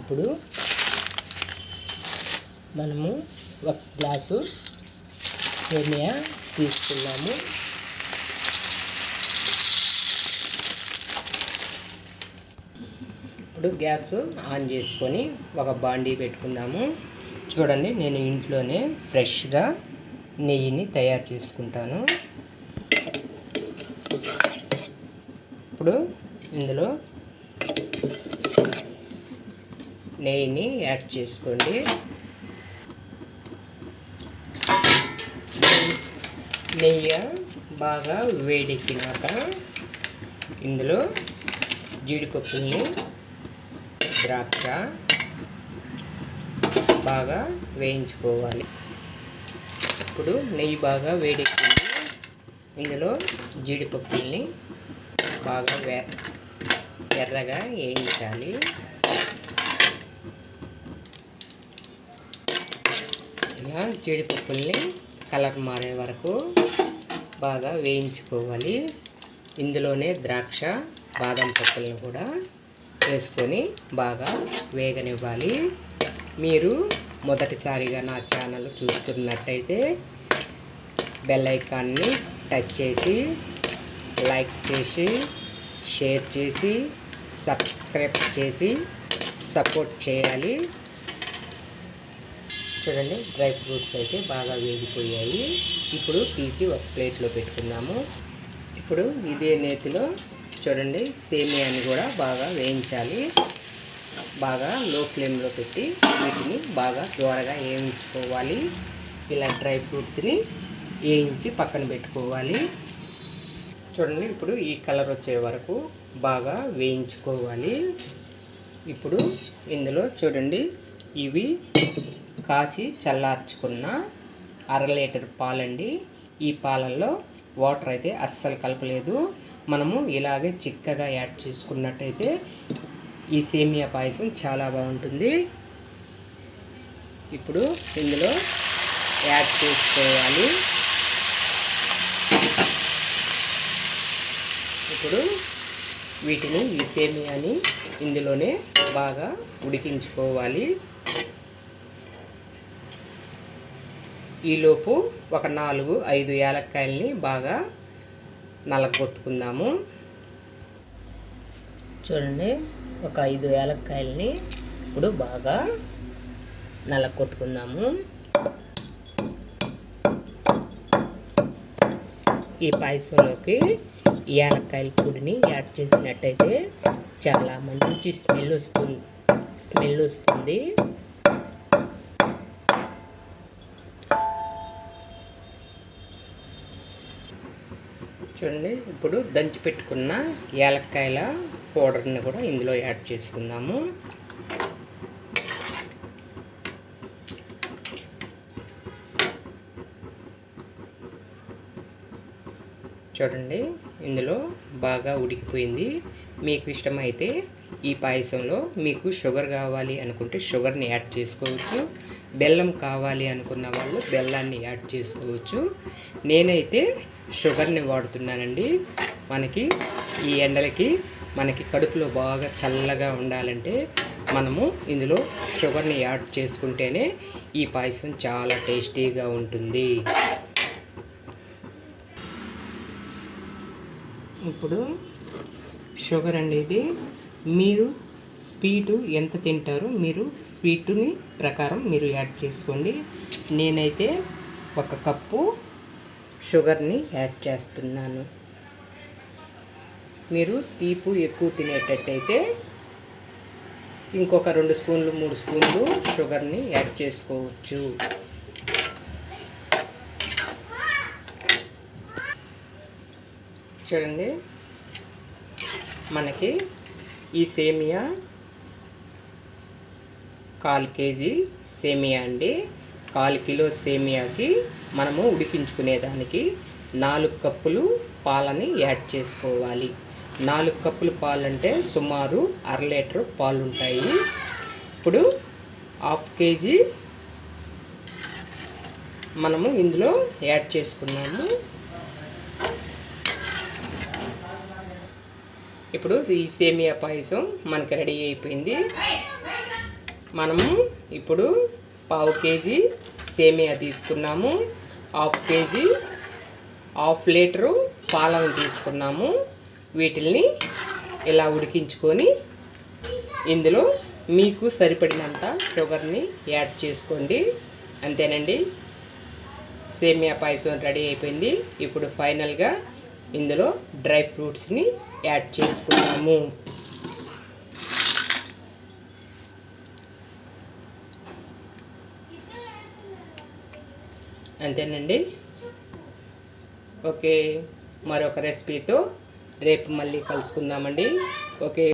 ఇప్పుడు మనము ఒక గ్లాసు సేమియా తీసుకున్నాము. ఇప్పుడు గ్యాస్ ఆన్ చేసుకొని ఒక బాండీ పెట్టుకుందాము. చూడండి నేను ఇంట్లోనే ఫ్రెష్గా నెయ్యిని తయారు చేసుకుంటాను. ఇప్పుడు ఇందులో నెయ్యిని యాడ్ చేసుకోండి. నెయ్యి బాగా వేడెక్కినాక ఇందులో జీడిపప్పుల్ని ద్రాక్ష బాగా వేయించుకోవాలి. ఇప్పుడు నెయ్యి బాగా వేడెక్కింది. ఇందులో జీడిపప్పుల్ని బాగా వే ఎర్రగా వేయించాలి. ఇలా జీడిపప్పుల్ని కలర్ మారే వరకు బాగా వేయించుకోవాలి. ఇందులోనే ద్రాక్ష బాదం పప్పులను కూడా వేసుకొని బాగా వేగనివ్వాలి. మీరు మొదటిసారిగా నా ఛానల్ చూస్తున్నట్టయితే బెల్ ఐకాన్ని టచ్ చేసి లైక్ చేసి షేర్ చేసి సబ్స్క్రైబ్ చేసి సపోర్ట్ చేయాలి. చూడండి డ్రై ఫ్రూట్స్ అయితే బాగా వేగిపోయాయి. ఇప్పుడు తీసి ఒక ప్లేట్లో పెట్టుకుందాము. ఇప్పుడు ఇదే నేతిలో చూడండి సేమియాని కూడా బాగా వేయించాలి. బాగా లో ఫ్లేమ్లో పెట్టి వీటిని బాగా త్వరగా వేయించుకోవాలి. ఇలా డ్రై ఫ్రూట్స్ని వేయించి పక్కన పెట్టుకోవాలి. చూడండి ఇప్పుడు ఈ కలర్ వచ్చే వరకు బాగా వేయించుకోవాలి. ఇప్పుడు ఇందులో చూడండి ఇవి కాచి చల్లార్చుకున్న అర లీటర్ పాలండి. ఈ పాలల్లో వాటర్ అయితే అస్సలు కలపలేదు. మనము ఇలాగే చిక్కగా యాడ్ చేసుకున్నట్టయితే ఈ సేమియా పాయసం చాలా బాగుంటుంది. ఇప్పుడు ఇందులో యాడ్ చేసుకోవాలి. ఇప్పుడు వీటిని ఈ సేమియాని ఇందులోనే బాగా ఉడికించుకోవాలి. ఈలోపు ఒక నాలుగు ఐదు ఏలక్కాయల్ని బాగా నలగొట్టుకుందాము. చూడండి ఒక ఐదు యాలక్కాయలని ఇప్పుడు బాగా నలగొట్టుకుందాము. ఈ పాయసంలోకి ఏలక్కాయల యాలక్కాయల పొడిని యాడ్ చేసినట్టయితే చాలా మంచి స్మెల్ వస్తుంది స్మెల్ వస్తుంది. చూడండి. ఇప్పుడు దంచి పెట్టుకున్న యాలక్కాయల పౌడర్ని కూడా ఇందులో యాడ్ చేసుకుందాము. చూడండి ఇందులో బాగా ఉడికిపోయింది. మీకు ఇష్టమైతే ఈ పాయసంలో మీకు షుగర్ కావాలి అనుకుంటే షుగర్ని యాడ్ చేసుకోవచ్చు. బెల్లం కావాలి అనుకున్న వాళ్ళు బెల్లాన్ని యాడ్ చేసుకోవచ్చు. నేనైతే షుగర్ని వాడుతున్నానండి. మనకి ఈ ఎండలకి మనకి కడుపులో బాగా చల్లగా ఉండాలంటే మనము ఇందులో షుగర్ని యాడ్ చేసుకుంటేనే ఈ పాయసం చాలా టేస్టీగా ఉంటుంది. ఇప్పుడు షుగర్ అనేది మీరు స్వీటు ఎంత తింటారో మీరు స్వీటుని ప్రకారం మీరు యాడ్ చేసుకోండి. నేనైతే ఒక కప్పు షుగర్ని యాడ్ చేస్తున్నాను. మీరు తీపు ఎక్కువ తినేటట్టయితే ఇంకొక రెండు స్పూన్లు మూడు స్పూన్లు షుగర్ని యాడ్ చేసుకోవచ్చు. చూడండి. మనకి ఈ సేమియా కాల్ కేజీ సేమియా అండి. కాల్ కిలో సేమియాకి మనము ఉడికించుకునేదానికి నాలుగు కప్పులు పాలని యాడ్ చేసుకోవాలి. నాలుగు కప్పులు పాలంటే సుమారు అర లీటర్ పాలు ఉంటాయి ఇప్పుడు హాఫ్ కేజీ మనము ఇందులో యాడ్ చేసుకున్నాము. ఇప్పుడు ఈ సేమియా పాయసం మనకి రెడీ అయిపోయింది. మనము ఇప్పుడు పావు కేజీ సేమియా తీసుకున్నాము. హాఫ్ కేజీ హాఫ్ లీటరు పాలను తీసుకున్నాము. వీటిల్ని ఇలా ఉడికించుకొని ఇందులో మీకు సరిపడినంత షుగర్ని యాడ్ చేసుకోండి. అంతేనండి. సేమియా పాయసం రెడీ అయిపోయింది. ఇప్పుడు ఫైనల్గా ఇందులో డ్రై ఫ్రూట్స్ని యాడ్ చేసుకున్నాము. అంతేనండి. ఓకే మరొక రెసిపీతో రేపు మళ్ళీ కలుసుకుందామండి. ఓకే.